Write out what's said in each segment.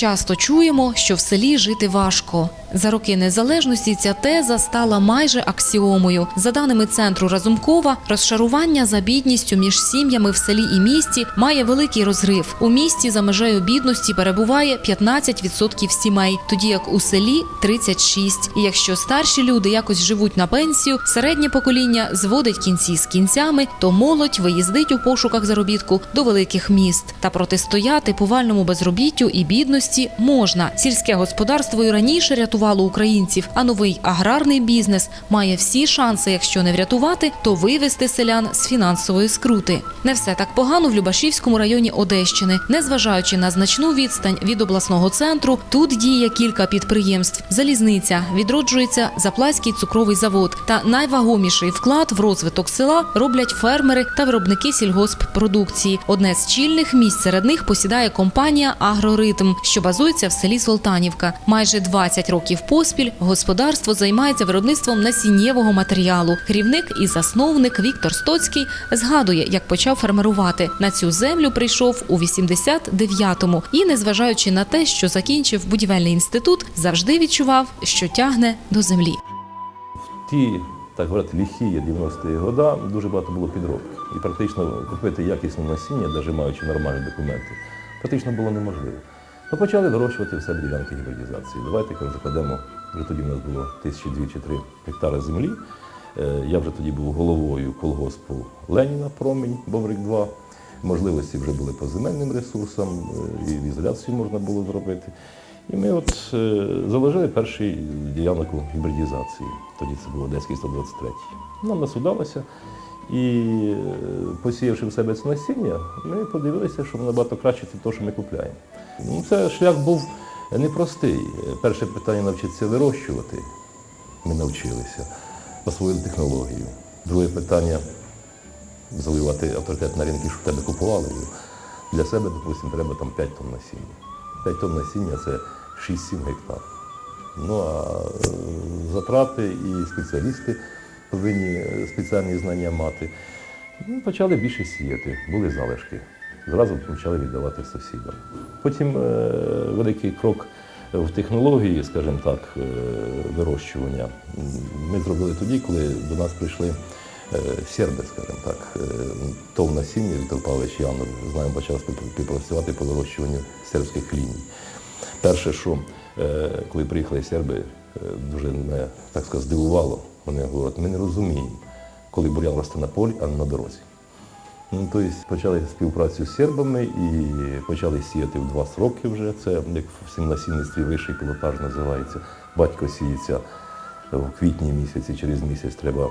Часто чуємо, що в селі жити важко. За роки незалежності ця теза стала майже аксіомою. За даними центру Разумкова, розшарування за бідністю між сім'ями в селі і місті має великий розрив. У місті за межею бідності перебуває 15% сімей, тоді як у селі 36%. І якщо старші люди якось живуть на пенсію, середнє покоління зводить кінці з кінцями, то молодь виїздить у пошуках заробітку до великих міст. Та протистояти повальному безробіттю і бідності можна. Сільське господарство і раніше рятувало українців, а новий аграрний бізнес має всі шанси, якщо не врятувати, то вивести селян з фінансової скрути. Не все так погано в Любашівському районі Одещини. Незважаючи на значну відстань від обласного центру, тут діє кілька підприємств. Залізниця відроджується Запласький цукровий завод. Та найвагоміший вклад в розвиток села роблять фермери та виробники сільгосппродукції. Одне з чільних місць серед них посідає компанія Агроритм, що базується в селі Солтанівка. Майже 20 років поспіль господарство займається виробництвом насіннєвого матеріалу. Керівник і засновник Віктор Стоцький згадує, як почав фермерувати. На цю землю прийшов у 89-му і, незважаючи на те, що закінчив будівельний інститут, завжди відчував, що тягне до землі. В ті, так говорити, ліхі 90-ті года дуже багато було підробки. І практично купити якісне насіння, навіть маючи нормальні документи, практично було неможливо. Ми почали вирощувати в себе ділянки гібридізації. Давайте кажу, закладемо, вже тоді в нас було тисячі дві чи три гектари землі. Е, Я вже тоді був головою колгоспу Леніна Промінь, Бобрик 2. Можливості вже були по земельним ресурсам, е, і в ізоляцію можна було зробити. І ми от е, заложили перший ділянку гібридізації. Тоді це був Одеський 123. Нам нас удалося. І посіявши в себе це насіння, ми подивилися, що воно набагато краще від того, що ми купляємо. Ну, це шлях був непростий. Перше питання навчитися вирощувати. Ми навчилися, освоїли технологію. Друге питання завоювати авторитет на ринку, щоб тебе купували. Для себе, допустимо, треба там 5 тонн насіння. 5 тонн насіння це 6-7 гектар. Ну а е, затрати і спеціалісти повинні спеціальні знання мати. Ну, почали більше сіяти, були залишки. Зразу почали віддавати сусідам. Потім е, великий крок в технології, скажімо так, е, вирощування. Ми зробили тоді, коли до нас прийшли е, серби, скажімо так, ТОВ насіння Віктор Павлович Янов, з нами почав спів- співпрацювати по вирощуванню сербських ліній. Перше, що коли приїхали серби, дуже мене так сказати, здивувало. Вони говорять, ми не розуміємо, коли бурян росте на полі, а не на дорозі. Ну, тобто почали співпрацю з сербами і почали сіяти в два сроки вже. Це як в сімнасінництві вищий пілотаж називається. Батько сіється в квітні місяці, через місяць треба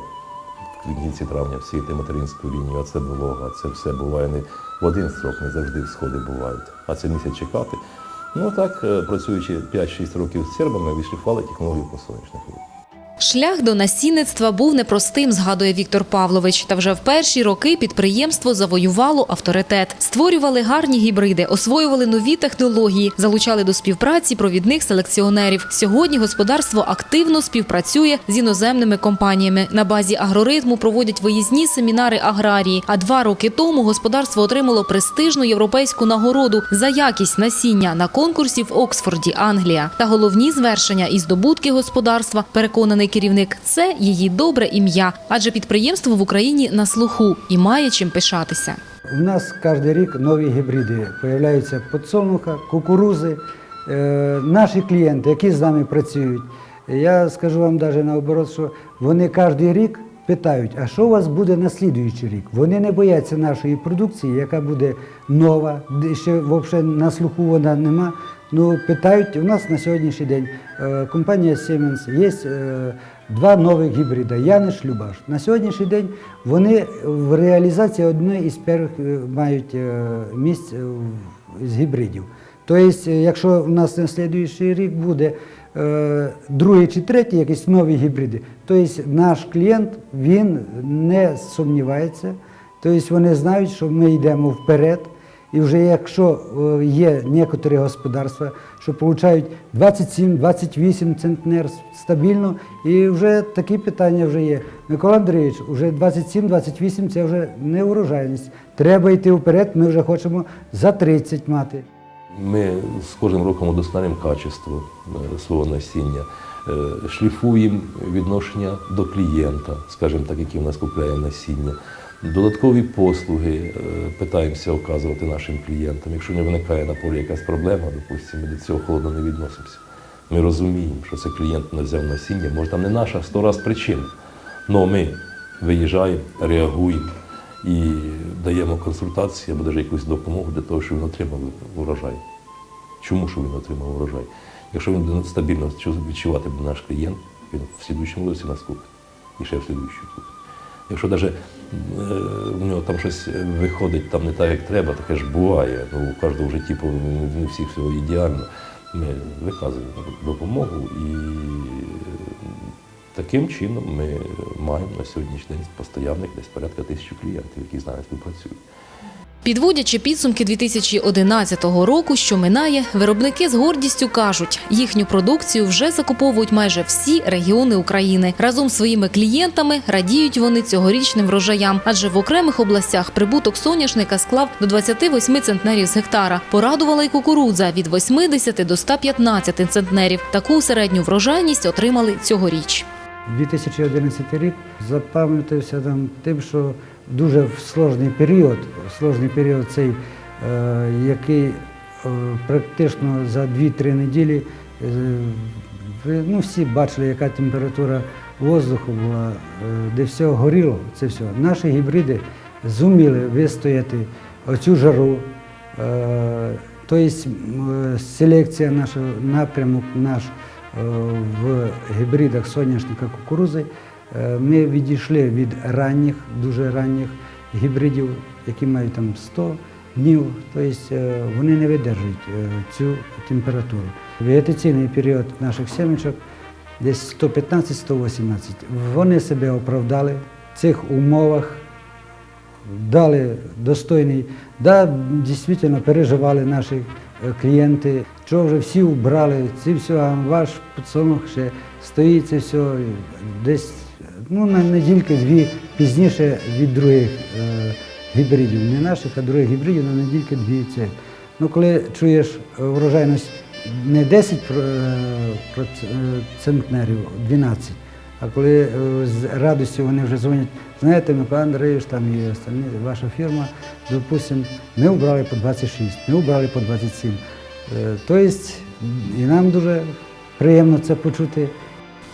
в кінці травня всіяти материнську лінію, а це волога, це все буває не в один срок, не завжди всходи бувають, а це місяць чекати. Ну так, е, працюючи 5-6 років з сербами, відшліфували технологію по соняшнику. Шлях до насінництва був непростим, згадує Віктор Павлович. Та вже в перші роки підприємство завоювало авторитет, створювали гарні гібриди, освоювали нові технології, залучали до співпраці провідних селекціонерів. Сьогодні господарство активно співпрацює з іноземними компаніями. На базі агроритму проводять виїзні семінари аграрії. А два роки тому господарство отримало престижну європейську нагороду за якість насіння на конкурсі в Оксфорді, Англія. Та головні звершення і здобутки господарства, переконаний керівник, це її добре ім'я, адже підприємство в Україні на слуху і має чим пишатися. У нас кожен рік нові гібриди появляються подсолнуха, кукурузи. Е, наші клієнти, які з нами працюють, я скажу вам навіть наоборот, що вони кожен рік питають, а що у вас буде на слідуючий рік? Вони не бояться нашої продукції, яка буде нова, ще взагалі на слуху вона нема. Ну, питають, у нас на сьогоднішній день е, компанія Siemens, є е, два нових гібрида, Яниш, Любаш. На сьогоднішній день вони в реалізації одної із перших е, мають місць з гібридів. Тобто, якщо в нас на слідуючий рік буде е, другий чи третій якісь нові гібриди, тобто наш клієнт він не сумнівається, тобто вони знають, що ми йдемо вперед. І вже якщо е, є некоторі господарства, що отримують 27-28 центнер стабільно, і вже такі питання вже є. Микола Андрійович, вже 27-28 це вже не урожайність. Треба йти вперед, ми вже хочемо за 30 мати. Ми з кожним роком удосконалюємо качество е, свого насіння, е, шліфуємо відношення до клієнта, скажімо так, який у нас купляє насіння. Додаткові послуги е, питаємося оказувати нашим клієнтам. Якщо не виникає на полі якась проблема, допустимо, ми до цього холодно не відносимося. Ми розуміємо, що це клієнт не взяв насіння, може там не наша сто раз причина. Але ми виїжджаємо, реагуємо і даємо консультації або навіть якусь допомогу для того, щоб він отримав урожай. Чому що він отримав урожай? Якщо він буде стабільно відчувати буде наш клієнт, він в слідуючому році нас купить. І ще в слідуючому купить. Якщо навіть у нього там щось виходить там не так, як треба, таке ж буває. Ну, у кожного в житті не всіх все ідеально. Ми виказуємо допомогу і таким чином ми маємо на сьогоднішній день постоянних десь порядка тисячі клієнтів, які з нами співпрацюють. Підводячи підсумки 2011 року, що минає, виробники з гордістю кажуть, їхню продукцію вже закуповують майже всі регіони України. Разом з своїми клієнтами радіють вони цьогорічним врожаям, адже в окремих областях прибуток соняшника склав до 28 центнерів з гектара. Порадувала й кукурудза від 80 до 115 центнерів. Таку середню врожайність отримали цьогоріч. 2011 рік запам'ятався нам тим, що дуже сложний період, сложний період цей, е, який е, практично за 2-3 неділі, е, ну, всі бачили, яка температура воздуху була, де все горіло, це все. Наші гібриди зуміли вистояти оцю жару. Тобто селекція наша, напрямок наш в гібридах соняшника кукурузи. Е, Ми відійшли від ранніх, дуже ранніх гібридів, які мають там 100 днів, тобто е, вони не видержують е, цю температуру. Вегетаційний період наших семечок десь 115-118. Вони себе оправдали в цих умовах дали достойний. Да, дійсно переживали наші клієнти, що вже всі убрали, це все, а ваш підсумок ще стоїть, це все десь ну, на недільки-дві пізніше від других е, гібридів. Не наших, а других гібридів на недільки-дві це. Ну, коли чуєш е, врожайність не 10 про- е, е, центнерів, 12, а коли з радістю вони вже дзвонять, знаєте, Микола Андрійович, там і остальні, ваша фірма, допустимо, ми обрали по 26, ми обрали по 27. Е, Тобто і нам дуже приємно це почути.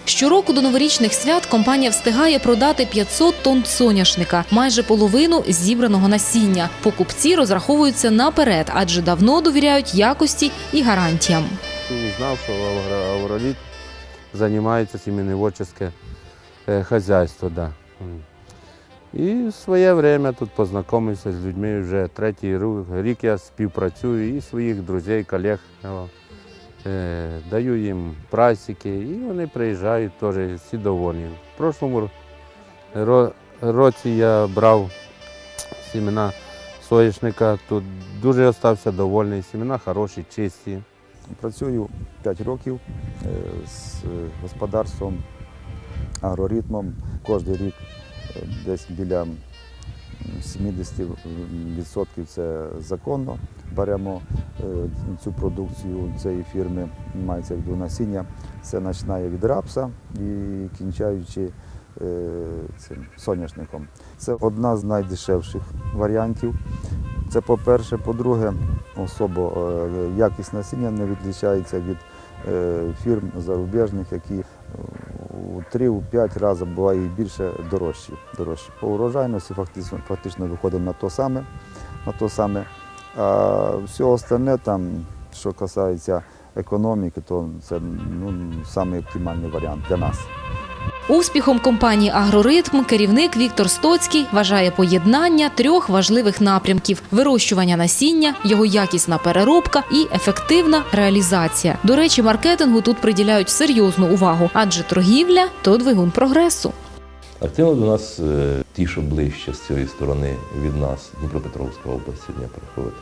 Щороку до новорічних свят компанія встигає продати 500 тонн соняшника, майже половину зібраного насіння. Покупці розраховуються наперед, адже давно довіряють якості і гарантіям. Узнав, що Авро- Авроліт займається сімейноводче е, хазяйство. Да. І в своє время тут познайомився з людьми вже третій рік я співпрацюю і своїх друзів, колег. Е, Даю їм прасики, і вони приїжджають теж всі довольні. В прошлому році я брав сімена соняшника, тут дуже остався довольний, сімена хороші, чисті. Працюю 5 років е, з господарством, агроритмом. Кожен рік е, десь біля 70% це законно. Беремо е, цю продукцію цієї фірми, мається виду насіння. Це починає від рапса і кінчаючи е, цим соняшником. Це одна з найдешевших варіантів. Це по-перше. По-друге, особо е, якість насіння не відрізняється від фірм зарубіжних, які е, у 3-5 разів буває і більше дорожчі. дорожчі. По урожайності фактично, фактично виходимо на то саме. На то саме. А все остальне, там, що касається економіки, то це ну, самий варіант для нас. Успіхом компанії Агроритм керівник Віктор Стоцький вважає поєднання трьох важливих напрямків: вирощування насіння, його якісна переробка і ефективна реалізація. До речі, маркетингу тут приділяють серйозну увагу, адже торгівля то двигун прогресу. Активно до нас е, ті, що ближче з цієї сторони від нас, Дніпропетровська область сьогодні приходить.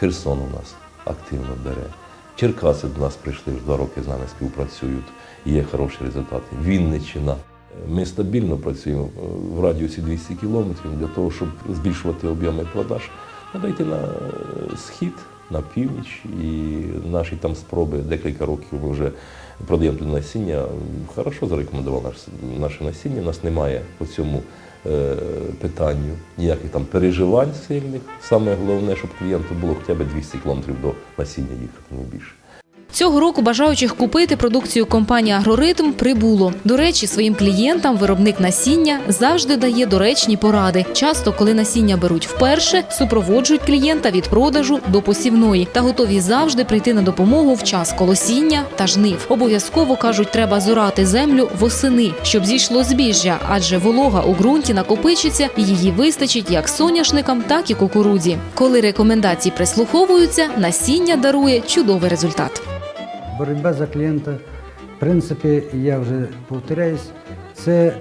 Херсон у нас активно бере. Черкаси до нас прийшли, вже два роки з нами співпрацюють, є хороші результати. Вінниччина. Ми стабільно працюємо е, в радіусі 200 кілометрів для того, щоб збільшувати об'єми продаж. Треба йти на е, схід, на північ, і наші там спроби декілька років ми вже продаємо туди насіння. Хорошо зарекомендував наше насіння. У нас немає по цьому е, питанню ніяких там переживань сильних. Саме головне, щоб клієнту було хоча б 200 кілометрів до насіння їхати, не більше. Цього року бажаючих купити продукцію компанії Агроритм прибуло. До речі, своїм клієнтам виробник насіння завжди дає доречні поради. Часто, коли насіння беруть вперше, супроводжують клієнта від продажу до посівної та готові завжди прийти на допомогу в час колосіння та жнив. Обов'язково кажуть, треба зорати землю восени, щоб зійшло збіжжя, адже волога у ґрунті накопичиться і її вистачить як соняшникам, так і кукурудзі. Коли рекомендації прислуховуються, насіння дарує чудовий результат. Боротьба за клієнта, в принципі, я вже повторяюсь, це е,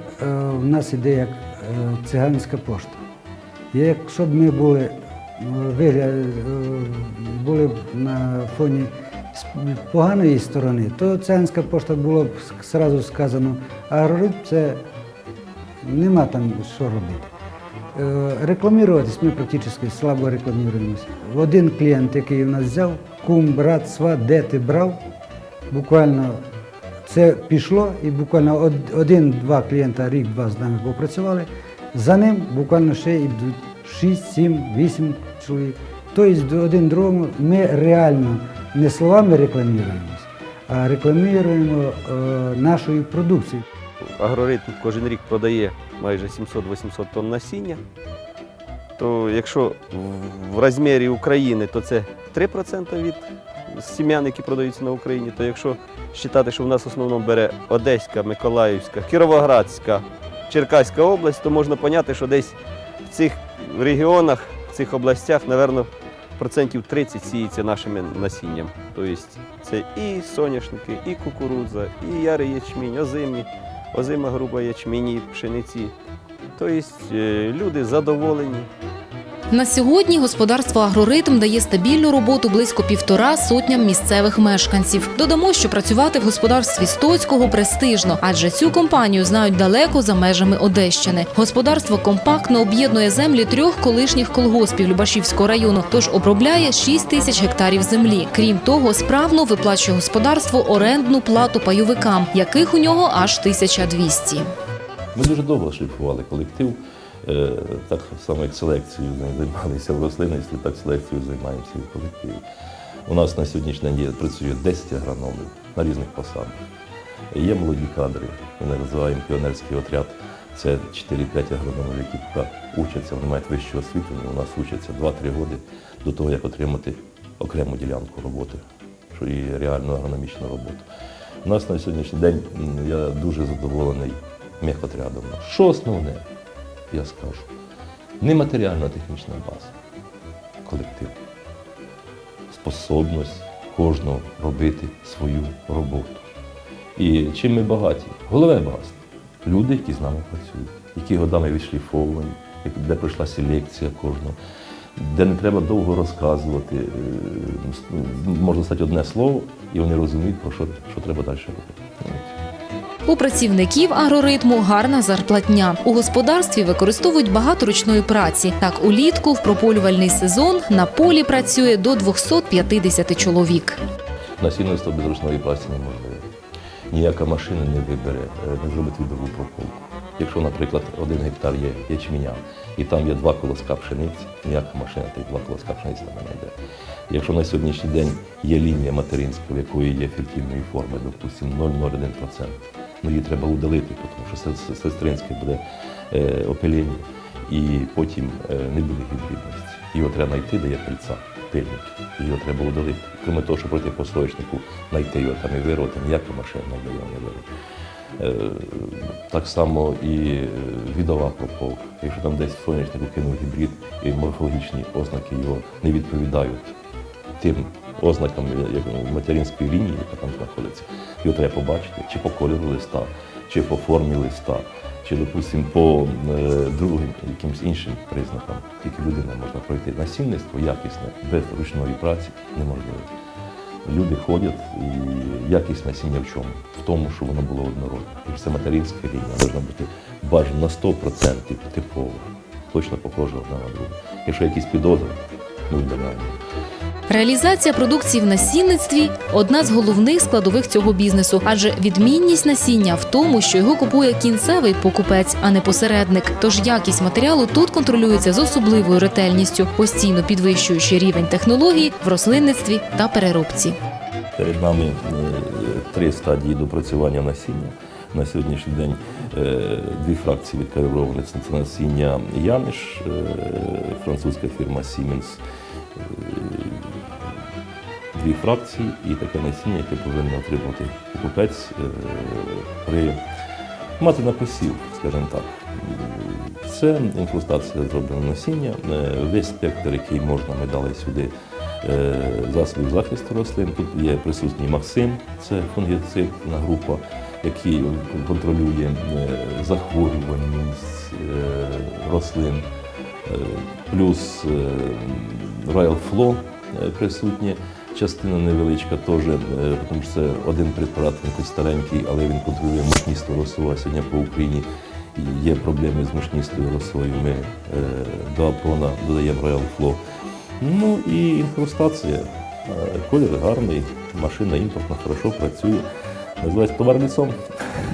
в нас іде як е, циганська пошта. Якщо б ми були, е, вигля, е, були б на фоні поганої сторони, то циганська пошта було б зразу сказано, а агроритм це нема там що робити. Рекламуватись ми практично слабо рекламуємося. Один клієнт, який у нас взяв, кум, брат, сват, де ти брав, буквально це пішло, і буквально один-два клієнта рік-два з нами попрацювали. За ним буквально ще йдуть 6, 7, 8 чоловік. Тобто один другому ми реально не словами рекламуємося, а рекламуємо е, нашою продукцією. Агроритм кожен рік продає майже 700-800 тонн насіння. То якщо в розмірі України, то це 3% від сім'ян, які продаються на Україні. То якщо вважати, що в нас в основному бере Одеська, Миколаївська, Кіровоградська, Черкаська область, то можна поняти, що десь в цих регіонах, в цих областях, напевно, процентів 30 сіється нашим насінням. Тобто це і соняшники, і кукурудза, і ярий ячмінь, озимі, озима груба ячміні, пшениці. Тобто е, люди задоволені. На сьогодні господарство Агроритм дає стабільну роботу близько півтора сотням місцевих мешканців. Додамо, що працювати в господарстві Стоцького престижно, адже цю компанію знають далеко за межами Одещини. Господарство компактно об'єднує землі трьох колишніх колгоспів Любашівського району, тож обробляє 6 тисяч гектарів землі. Крім того, справно виплачує господарство орендну плату пайовикам, яких у нього аж 1200. Ми дуже довго шліфували колектив, так само як селекцією займалися в рослинництві, так селекцією займаємося і в колективі. У нас на сьогоднішній день працює 10 агрономів на різних посадах. Є молоді кадри, ми називаємо піонерський отряд. Це 4-5 агрономів, які учаться, вони мають вищу освіту, у нас учаться 2-3 роки до того, як отримати окрему ділянку роботи, і реальну агрономічну роботу. У нас на сьогоднішній день я дуже задоволений мехотрядом. Що основне, я скажу, не матеріально-технічна база, колектив, способність кожного робити свою роботу. І чим ми багаті? Головне багатство. Люди, які з нами працюють, які годами відшліфовані, де пройшла селекція кожного, де не треба довго розказувати. е, Можна стати одне слово, і вони розуміють, про що, що треба далі робити. У працівників агроритму гарна зарплатня. У господарстві використовують багато ручної праці. Так, улітку в прополювальний сезон на полі працює до 250 чоловік. Насильництво без ручної праці неможливе. Ніяка машина не вибере, е, не зробить відову прополку. Якщо, наприклад, один гектар є ячменя, і там є два колоска пшениці, ніяка машина тих два колоска пшениці не знайде. Якщо на сьогоднішній день є лінія материнська, в якої є фертильної форми, допустимо 0,01%, ну її треба удалити, тому що сестринське буде е, опилення, і потім е, не буде гібридності. Його треба знайти, де є пильця, пильник, його треба удалити. Крім того, що проти посрочнику знайти його там і вирвати, ніяка машина не його не вирвати. Е, Так само і відова прополка. Якщо там десь соняшнику кинув гібрид і морфологічні ознаки його не відповідають тим ознакам материнської лінії, яка там знаходиться, його треба побачити, чи по кольору листа, чи по формі листа, чи, допустимо, по е, другим якимось іншим признакам, які людина можна пройти. Насильництво якісне без ручної праці неможливо. Люди ходять і якість насіння в чому? В тому, що воно було однородне. Якщо це материнська лінія, повинна бути бажано на 100% типова, точно похожа одна на другу. Якщо якісь підозри, ми вдаляємо. Реалізація продукції в насінництві одна з головних складових цього бізнесу, адже відмінність насіння в тому, що його купує кінцевий покупець, а не посередник. Тож якість матеріалу тут контролюється з особливою ретельністю, постійно підвищуючи рівень технології в рослинництві та переробці. Перед нами е, три стадії допрацювання насіння. На сьогоднішній день е, дві фракції відкалібровані. Це насіння Яниш, е, французька фірма Siemens. Дві фракції і таке насіння, яке повинен отримати покупець е, при мати на посів, скажімо так. Це інкрустація зроблена насіння. Е, Весь спектр, який можна, ми дали сюди е, засобів захисту рослин. Тут є присутній Максим, це фунгіцидна група, який контролює захворюваність рослин. Плюс е, присутнє. Частина невеличка теж, е, тому що це один препарат, він старенький, але він контролює мучністу росу. Сьогодні по Україні є проблеми з мучністою росою. Ми е, до апона додаємо Royal Flow. Ну і інкрустація. Е, Колір гарний, машина імпортна, хорошо працює. Називається товар лісом.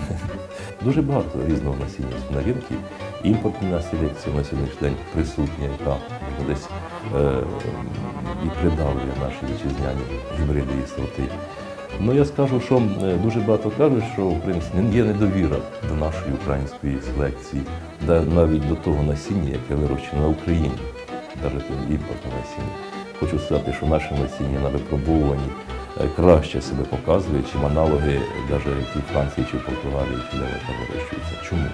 Дуже багато різного насіння на ринку. Імпортна селекція на сьогоднішній день присутня, яка десь і придавлює наші вітчизняні гібриди і сорти. Ну я скажу, що е, дуже багато кажуть, що в є недовіра до нашої української селекції, навіть до того насіння, яке вирощено на Україні, навіть імпортне насіння. Хочу сказати, що наше насіння на випробуванні е, краще себе показує, чим аналоги навіть і в Франції, чи в Португалії, чи де вирощуються. Чому?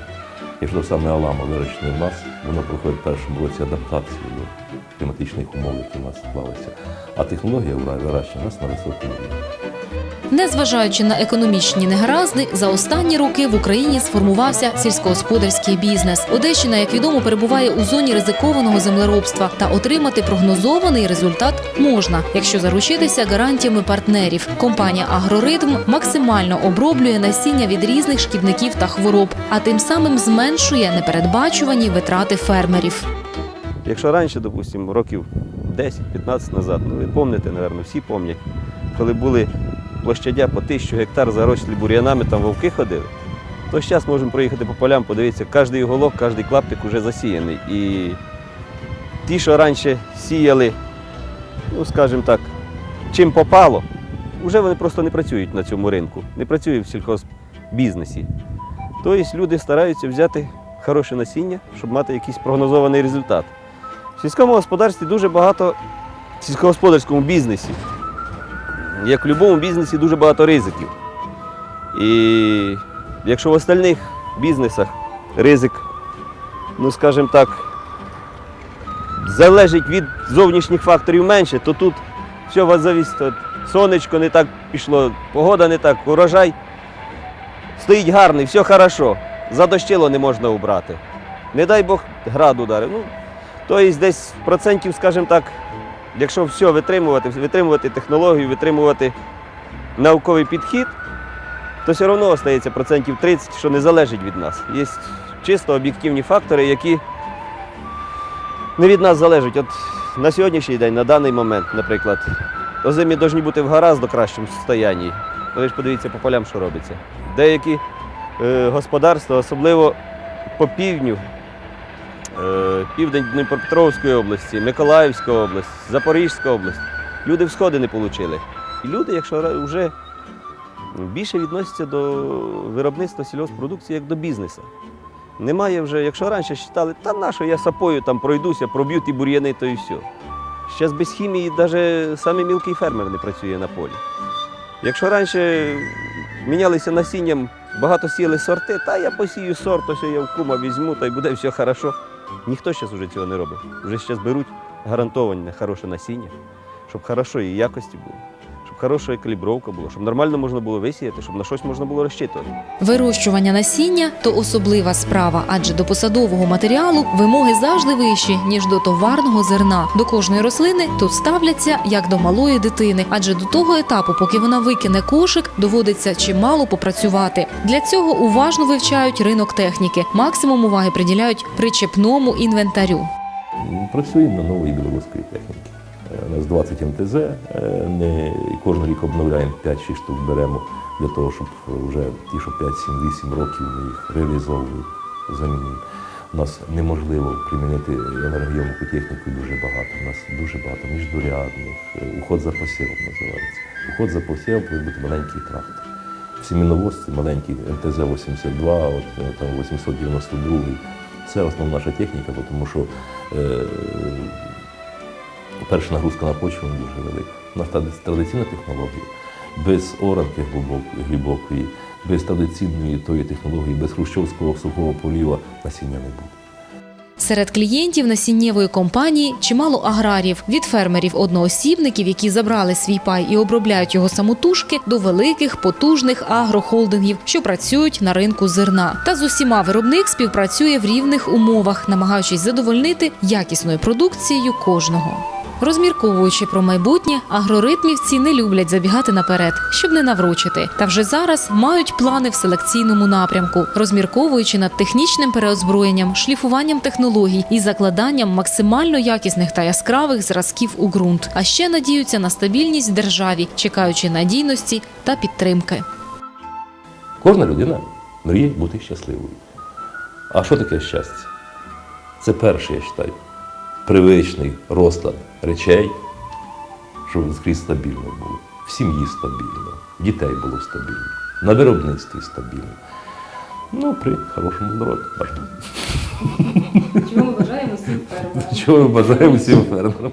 Якщо саме Алама вирощене в нас, воно проходить в першому році адаптацію до кліматичних умов, які в нас склалися. А технологія вирощення у нас на високому рівні. Незважаючи на економічні негаразди, за останні роки в Україні сформувався сільськогосподарський бізнес. Одещина, як відомо, перебуває у зоні ризикованого землеробства, та отримати прогнозований результат можна, якщо заручитися гарантіями партнерів. Компанія Агроритм максимально оброблює насіння від різних шкідників та хвороб, а тим самим зменшує непередбачувані витрати фермерів. Якщо раніше, допустимо, років 10-15 назад, ну ви пам'ятаєте, напевно, всі пам'ятають, коли були площадя по тисячу гектар зарослі бур'янами, там вовки ходили, то зараз можемо проїхати по полям, подивитися, кожний уголок, кожний клаптик вже засіяний. І ті, що раніше сіяли, ну скажімо так, чим попало, вже вони просто не працюють на цьому ринку, не працюють в сільхозбізнесі. Тобто люди стараються взяти хороше насіння, щоб мати якийсь прогнозований результат. В сільському господарстві дуже багато в сільськогосподарському бізнесі. Як в будь-якому бізнесі дуже багато ризиків. І якщо в остальних бізнесах ризик, ну скажімо так, залежить від зовнішніх факторів менше, то тут все вас зависить. Сонечко не так пішло, погода не так, урожай стоїть гарний, все хорошо. Задощило не можна убрати. Не дай Бог град ударив. Ну, тобто десь процентів, скажімо так, якщо все витримувати, витримувати технологію, витримувати науковий підхід, то все одно остається процентів 30, що не залежить від нас. Є чисто об'єктивні фактори, які не від нас залежать. От на сьогоднішній день, на даний момент, наприклад, озимі повинні бути в гораздо кращому стані. Ви ж подивіться по полям, що робиться. Деякі е, господарства, особливо по півдню, південь Дніпропетровської області, Миколаївська область, Запорізька область, люди всходи не отримали. І люди, якщо вже більше відносяться до виробництва сільгоспродукції як до бізнесу. Немає вже, якщо раніше вважали, та на що я сапою там пройдуся, проб'ю ті бур'яни, то і все. Зараз без хімії навіть самий мілкий фермер не працює на полі. Якщо раніше мінялися насінням, багато сіяли сорти, та я посію сорт, ось я в кума візьму, та й буде все хорошо. Ніхто зараз вже цього не робить. Вже зараз беруть гарантоване хороше насіння, щоб хорошої якості було, хороша калібровка була, щоб нормально можна було висіяти, щоб на щось можна було розчитувати. Вирощування насіння то особлива справа, адже до посадового матеріалу вимоги завжди вищі ніж до товарного зерна. До кожної рослини тут ставляться як до малої дитини, адже до того етапу, поки вона викине кошик, доводиться чимало попрацювати. Для цього уважно вивчають ринок техніки. Максимум уваги приділяють причепному інвентарю. Працюємо на нової білоруської техніки. У нас 20 МТЗ, е, не, кожен рік обновляємо 5-6 штук беремо для того, щоб вже ті, що 5, 7, 8 років ми їх реалізовуємо, замінюємо. У нас неможливо примінити енергоємку техніку дуже багато. У нас дуже багато міждурядних, е, уход за посівом називається. Уход за посівом повинен бути маленький трактор. В Сіміновозці маленький МТЗ-82, от, е, там 892. Це основна наша техніка, тому що е, перша нагрузка на почву дуже велика. У нас традиційна технологія. Без оранки глибокої, без традиційної тої технології, без хрущовського сухого поліва насіння не буде. Серед клієнтів насіннєвої компанії чимало аграрів від фермерів-одноосібників, які забрали свій пай і обробляють його самотужки, до великих потужних агрохолдингів, що працюють на ринку зерна. Та з усіма виробник співпрацює в рівних умовах, намагаючись задовольнити якісною продукцією кожного. Розмірковуючи про майбутнє, агроритмівці не люблять забігати наперед, щоб не наврочити. Та вже зараз мають плани в селекційному напрямку, розмірковуючи над технічним переозброєнням, шліфуванням технологій і закладанням максимально якісних та яскравих зразків у ґрунт. А ще надіються на стабільність в державі, чекаючи надійності та підтримки. Кожна людина мріє бути щасливою. А що таке щастя? Це перше, я вважаю, привичний розклад речей, щоб скрізь стабільно було. В сім'ї стабільно, дітей було стабільно, на виробництві стабільно. Ну, при хорошому здоров'ю. Чого ми бажаємо всім фермерам? Чого ми бажаємо всім фермерам.